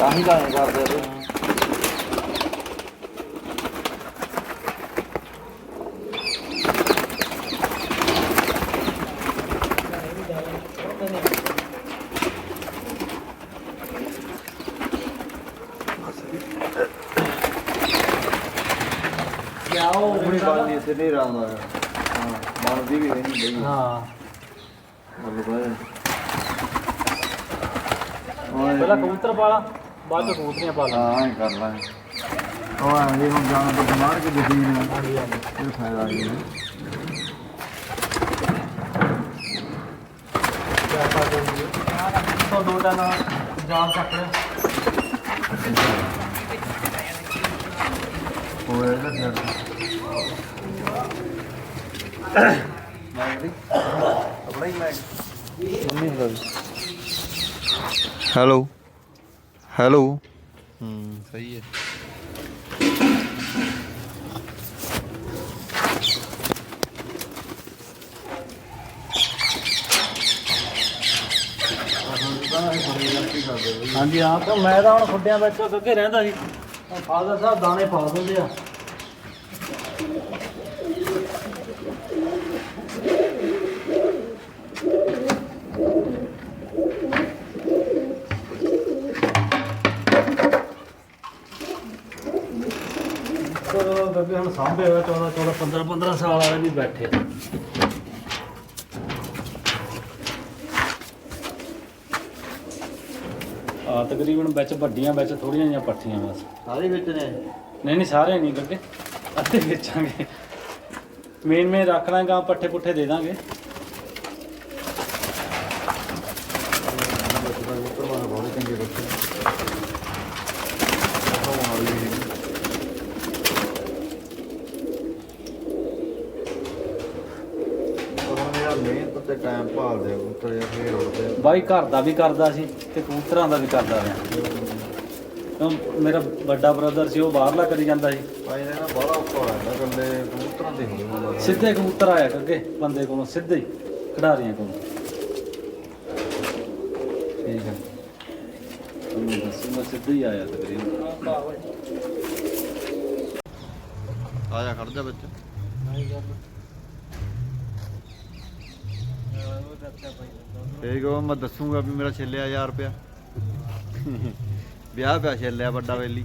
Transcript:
ਤਾਂ ਹੀ ਐਂ ਕਰਦੇ ਤੇ। ਜਾਓ। ਆਪਣੀ ਬਾਣੀ ਇੱਥੇ ਨਹੀਂ ਰਾਉਂਦਾ ਹਾਂ ਬਣਦੀ ਵੀ ਹੈ ਨਹੀਂ ਬਈ ਹਾਂ। ਮਤਲਬ ਹੈ ਪਹਿਲਾਂ ਕਬੂਤਰ ਪਾਲਾ। ਬਾਅਦ ਚ ਕਬੂਤਰੀਆਂ ਪਾ ਲਾ। ਹਾਂ ਐਂ ਕਰ ਲੈ ਉਹ ਆਂ ਜੇ ਹੁਣ ਜਾਣਾ ਤਾਂ ਮਾਰ ਕੇ ਦੇਖੀ ਨਾ ਹਾਂਜੀ ਹਾਂਜੀ। ਇਹ ਫਾਇਦਾ ਨਹੀਂ ਹੈ। ਪਾ ਤੋਂ ਦੋ ਟਨ ਜਾਲ ਚੱਕ ਲਿਆ। ਹੋਰ ਇਹਦਾ ਫਿਰ। ਮੈਂ ਆਪਣਾ ਹੀ ਮੈਂ ਨਹੀਂ ਹੁੰਦਾ ਹੈਲੋ। ਹੈਲੋ। ਹੂੰ ਸਹੀ ਹੈ ਹਾਂਜੀ ਹਾਂ ਤਾਂ ਮੈਂ ਤਾਂ ਹੁਣ ਖੁੱਡਿਆਂ ਵਿੱਚ ਕਿਉਂਕਿ ਰਹਿੰਦਾ ਸੀ। ਫਾਦਰ ਸਾਹਿਬ ਦਾਣੇ ਪਾ ਦਿੰਦੇ ਆ। ਗੱਗੇ ਹੁਣ ਸਾਂਭੇ ਹੋਏ 14 14 15 15 ਸਾਲ ਵਾਲੇ ਵੀ ਬੈਠੇ ਆ। ਆ ਤਕਰੀਬਨ ਵਿੱਚ ਵੱਡੀਆਂ ਵਿੱਚ ਥੋੜੀਆਂ ਜਿਹੀਆਂ ਪੱਠੀਆਂ ਬਸ। ਸਾਰੇ ਵਿੱਚ ਨੇ? ਨਹੀਂ ਨਹੀਂ ਸਾਰੇ ਨਹੀਂ ਗੱਗੇ। ਅੱਧੇ ਵੇਚਾਂਗੇ। ਮੇਨ ਮੇਨ ਰੱਖ ਲਾਂਗੇ ਪੱਠੇ ਪੁੱਠੇ ਦੇ ਦਾਂਗੇ। ਬਹੁਤ ਚੰਗੇ ਬੱਚੇ ਮੇਰਾ ਮਿਹਨਤ ਤੇ ਟਾਈਮ ਭਾਲਦੇ ਉੱਤਰ ਜਾਂ ਫੇਰ ਉੱਡਦੇ ਆ। ਬਾਈ ਘਰ ਦਾ ਵੀ ਕਰਦਾ ਸੀ ਤੇ ਕਬੂਤਰਾਂ ਦਾ ਵੀ ਕਰਦਾ ਰਿਹਾ। ਕਿਉਂ ਮੇਰਾ ਵੱਡਾ ਬ੍ਰਦਰ ਸੀ ਉਹ ਬਾਹਰਲਾ ਕਰੀ ਜਾਂਦਾ ਸੀ। ਭਾਈ ਨੇ ਨਾ ਬੜਾ ਔਖਾ ਹੋ ਜਾਂਦਾ ਇਕੱਲੇ ਕਬੂਤਰਾਂ ਤੇ ਹੁੰਦੇ ਹੁੰਦਾ। ਸਿੱਧੇ ਕਬੂਤਰ ਆਇਆ ਕਰਕੇ ਬੰਦੇ ਕੋਲੋਂ ਸਿੱਧੇ ਹੀ ਖਿਡਾਰੀਆਂ ਕੋਲੋਂ। ਠੀਕ ਹੈ ਤੁਹਾਨੂੰ ਦੱਸੂਗਾ ਸਿੱਧੇ ਹੀ ਆਇਆ ਤਕਰੀਬਨ। ਆ ਜਾ ਖੜ ਜਾ ਵਿੱਚ। ਠੀਕ ਹੋ ਮੈਂ ਦੱਸੂਗਾ ਵੀ ਮੇਰਾ ਛਿੱਲਿਆ 1000 ਰੁਪਿਆ ਵਿਆਹ ਪਿਆ ਛਿੱਲਿਆ ਵੱਡਾ ਵੇਲੀ।